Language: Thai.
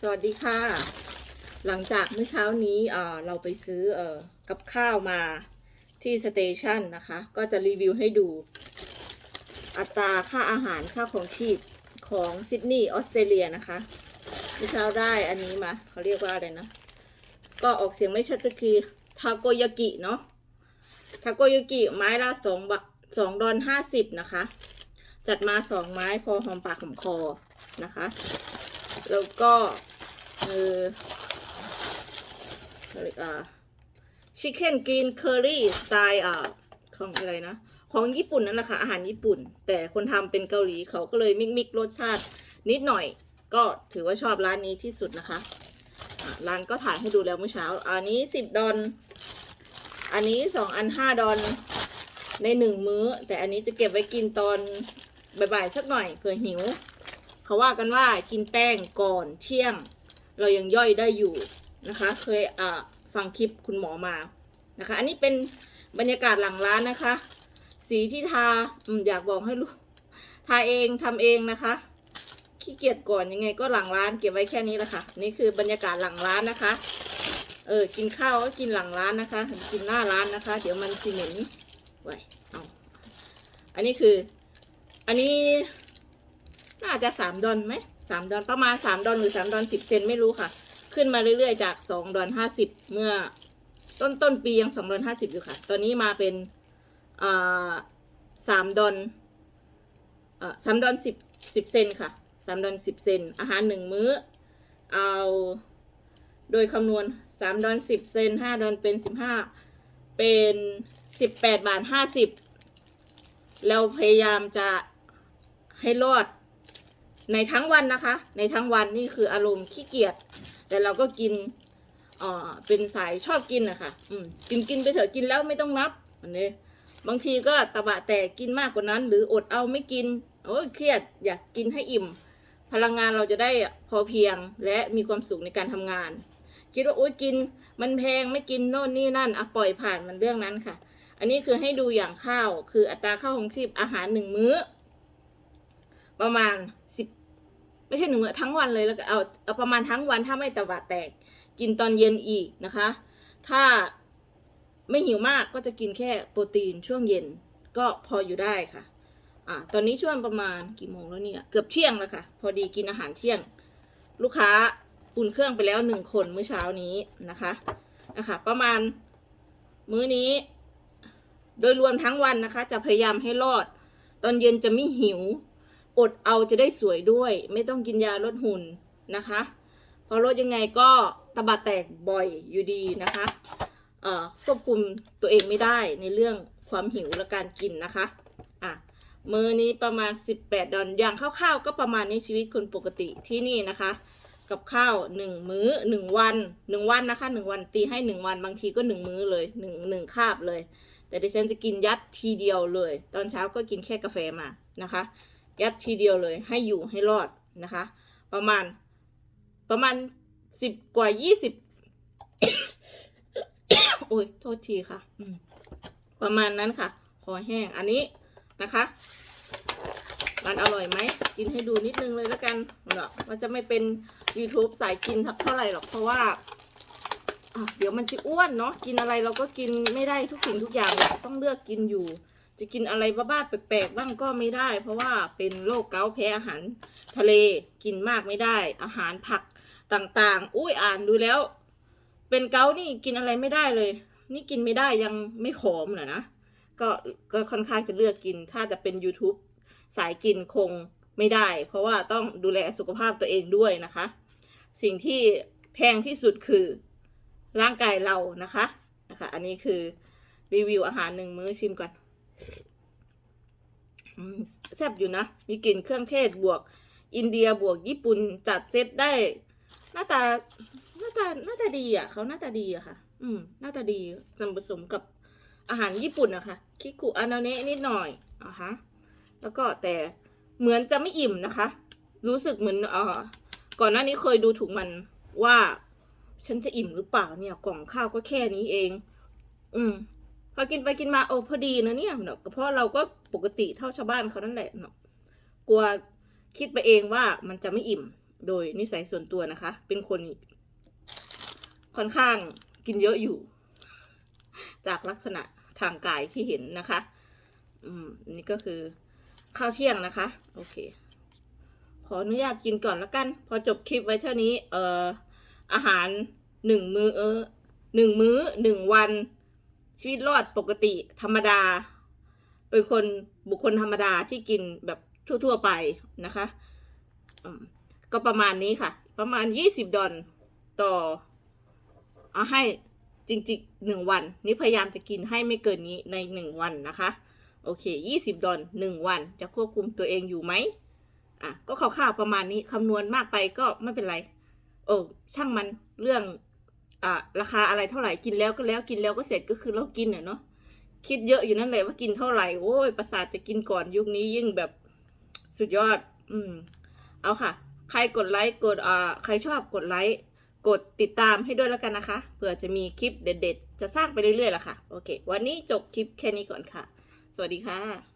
สวัสดีค่ะ หลังจากเมื่อเช้านี้เราไปซื้ออกับข้าวมาที่สเตชันนะคะ ก็จะรีวิวให้ดู อัตราค่าอาหารค่าของชีพของซิดนีย์ออสเตรเลียนะคะเมื่อเช้าได้อันนี้มาเขาเรียกว่าอะไรนะ ก็ออกเสียงไม่ชัดสักทีทาโกยากิเนาะทาโกยากิไม้ละสองบาทสองดอลห้าสิบนะคะ จัดมาสองไม้พอหอมปากหอมคอนะคะ แล้วก็เอออะไรอ่าชิคเก้นกรีนเคอรี่สไตล์อ่าของอะไรนะ ของญี่ปุ่นนั่นแหละค่ะ อาหารญี่ปุ่น แต่คนทำเป็นเกาหลีเขาก็เลยมิกมิกรสชาตินิดหน่อย ก็ถือว่าชอบร้านนี้ที่สุดนะคะอะร้านก็ถ่ายให้ดูแล้วเมื่อเช้า อันนี้สิบดอลอันนี้สองอันห้าดอลในหนึ่งมื้อ แต่อันนี้จะเก็บไว้กินตอนบ่ายๆสักหน่อยเผื่อหิว เขาว่ากันว่ากินแป้งก่อนเที่ยง เรายังย่อยได้อยู่นะคะ เคยฟังคลิปคุณหมอมานะคะ อันนี้เป็นบรรยากาศหลังร้านนะคะ สีที่ทาออยากบอกให้ลูกทาเองทำเองนะคะขี้เกียจก่อนยังไงก็หลังร้านเก็บไว้แค่นี้แหละค่ะ นี่คือบรรยากาศหลังร้านนะคะ เออกินข้าวก็กินหลังร้านนะคะ กินหน้าร้านนะคะ เดี๋ยวมันซีเหม็นไว้เอาอันนี้คือ อันนี้ น่าจะสามดอลไหมสามดอลประมาณสามดอลหรือสามดอลสิบเซนไม่รู้ค่ะ ขึ้นมาเรื่อยๆจากสองดอลห้าสิบเมื่อต้นต้นปียังสองดอลห้าสิบอยู่ค่ะ ตอนนี้มาเป็นสามดอลเอ่อสามดอลสิบสิบเซนค่ะสามดอลสิบเซนอาหารหนึ่งมื้อ เอาโดยคำนวณสามดอลสิบเซนห้าดอลเป็นสิบห้าเป็นสิบแปดบาทห้าสิบเราพยายามจะให้รอด ในทั้งวันนะคะ ในทั้งวันนี่คืออารมณ์ขี้เกียจแต่เราก็กินเอ่อเป็นสายชอบกินนะคะอืมกินกินไปเถอะกินแล้วไม่ต้องนับอันนี้บางทีก็ตะบะแตกกินมากกว่านั้น หรืออดเอาไม่กินโอ้ยเครียดอยากกินให้อิ่ม พลังงานเราจะได้พอเพียงและมีความสุขในการทำงาน คิดว่าโอ้ยกิน มันแพงไม่กินโน่นนี่นั่นอะปล่อยผ่านมันเรื่องนั้นค่ะ อันนี้คือให้ดูอย่างข้าวคืออัตราข้าวของชีพอาหารหนึ่งมื้อ ประมาณสิบ ไม่ใช่หนึ่งมื้อทั้งวันเลยแล้วก็เอาเอาประมาณทั้งวันถ้าไม่ตะบะแตก กินตอนเย็นอีกนะคะ ถ้าไม่หิวมากก็จะกินแค่โปรตีนช่วงเย็นก็พออยู่ได้ค่ะอ่าตอนนี้ช่วงประมาณกี่โมงแล้วเนี่ยเกือบเที่ยงแล้วค่ะ พอดีกินอาหารเที่ยง ลูกค้าอุ่นเครื่องไปแล้วหนึ่งคนเมื่อเช้านี้นะคะนะคะ ประมาณมื้อนี้ โดยรวมทั้งวันนะคะ จะพยายามให้รอด ตอนเย็นจะไม่หิว อดเอาจะได้สวยด้วย ไม่ต้องกินยาลดหุ่นนะคะเพอลดยังไงก็ตะบะแตกบ่อยอยู่ดีนะคะเอ่อควบคุมตัวเองไม่ได้ในเรื่องความหิวและการกินนะคะอะมือนี้ประมาณ 18 ดอลอย่างคร่าวๆก็ประมาณนี้ชีวิตคนปกติที่นี่นะคะ กับข้าวหนึ่งมื้อหนึ่งวันหนึ่งวันนะคะหนึ่งวันตีให้หนึ่งวันบางทีก็หนึ่งมื้อเลยหนึ่งหนึ่งคาบเลย แต่ดิฉันจะกินยัดทีเดียวเลย ตอนเช้าก็กินแค่กาแฟมานะคะ ยัดทีเดียวเลยให้อยู่ให้รอดนะคะ ประมาณประมาณสิบกว่ายี่สิบโอ้ยโทษทีค่ะประมาณนั้นค่ะคอแห้งอันนี้นะคะ มันอร่อยไหม กินให้ดูนิดนึงเลยแล้วกันเนาะมันจะไม่เป็น YouTube สายกินเท่าไหร่หรอกเพราะว่าเดี๋ยวมันจะอ้วนเนาะกินอะไรเราก็กินไม่ได้ทุกสิ่งทุกอย่างต้องเลือกกินอยู่ จะกินอะไรบ้าๆแปลกๆบ้างก็ไม่ได้ เพราะว่าเป็นโรคเกาต์แพ้อาหารทะเลกินมากไม่ได้ อาหารผักต่างๆ อุ้ยอ่านดูแล้ว เป็นเกาต์นี่กินอะไรไม่ได้เลย นี่กินไม่ได้ยังไม่ผอมเหรอนะก็ก็ค่อนข้างจะเลือกกิน ถ้าจะเป็น YouTube สายกินคงไม่ได้ เพราะว่าต้องดูแลสุขภาพตัวเองด้วยนะคะ สิ่งที่แพงที่สุดคือร่างกายเรานะคะนะคะ อันนี้คือรีวิวอาหารหนึ่งมื้อชิมก่อน แซ่บอยู่นะ มีกลิ่นเครื่องเทศบวก อินเดียบวกญี่ปุ่นจัดเซตได้ หน้าตา หน้าตา หน้าตาดีอะ เขาหน้าตาดีอะค่ะ อืม หน้าตาดีจะผสมกับอาหารญี่ปุ่นอะค่ะคิคุอานาเนะนิดหน่อยอะฮะ แล้วก็แต่เหมือนจะไม่อิ่มนะคะ รู้สึกเหมือนเออก่อนหน้านี้เคยดูถูกมันว่า ฉันจะอิ่มหรือเปล่าเนี่ย กล่องข้าวก็แค่นี้เอง อืม พอกินไปกินมาโอ้พอดีนะเนี่ยเนาะเพราะเราก็ปกติเท่าชาวบ้านเขานั่นแหละเนาะกลัวคิดไปเองว่ามันจะไม่อิ่มโดยนิสัยส่วนตัวนะคะ เป็นคนค่อนข้างกินเยอะอยู่ จากลักษณะทางกายที่เห็นนะคะ อืมนี่ก็คือข้าวเที่ยงนะคะ โอเค ขออนุญาตกินก่อนละกัน พอจบคลิปไว้เท่านี้ เอ่ออาหารหนึ่งมือเออหนึ่งมื้อหนึ่งวัน ชีวิตรอดปกติธรรมดา เป็นคนบุคคลธรรมดาที่กินแบบทั่วๆไปนะคะก็ประมาณนี้ค่ะ ประมาณยี่สิบดอลต่อ เอาให้จริงๆหนึ่งวัน นี่พยายามจะกินให้ไม่เกินนี้ในหนึ่งวันนะคะ โอเคยี่สิบดอลหนึ่งวัน จะควบคุมตัวเองอยู่ไหมอะ ก็คร่าวๆประมาณนี้คำนวณมากไปก็ไม่เป็นไร โอ้ช่างมันเรื่อง อะราคาอะไรเท่าไหร่กินแล้วก็แล้วกินแล้วก็เสร็จก็คือเรากินอะเนาะคิดเยอะอยู่นั่นเลยว่ากินเท่าไหร่โอ้ยประสาทจะกินก่อนยุคนี้ยิ่งแบบสุดยอด อืม เอาค่ะ ใครกดไลค์กดอ่าใครชอบกดไลค์กดติดตามให้ด้วยแล้วกันนะคะเผื่อจะมีคลิปเด็ด ๆ จะสร้างไปเรื่อยๆล่ะค่ะ โอเค วันนี้จบคลิปแค่นี้ก่อนค่ะ สวัสดีค่ะ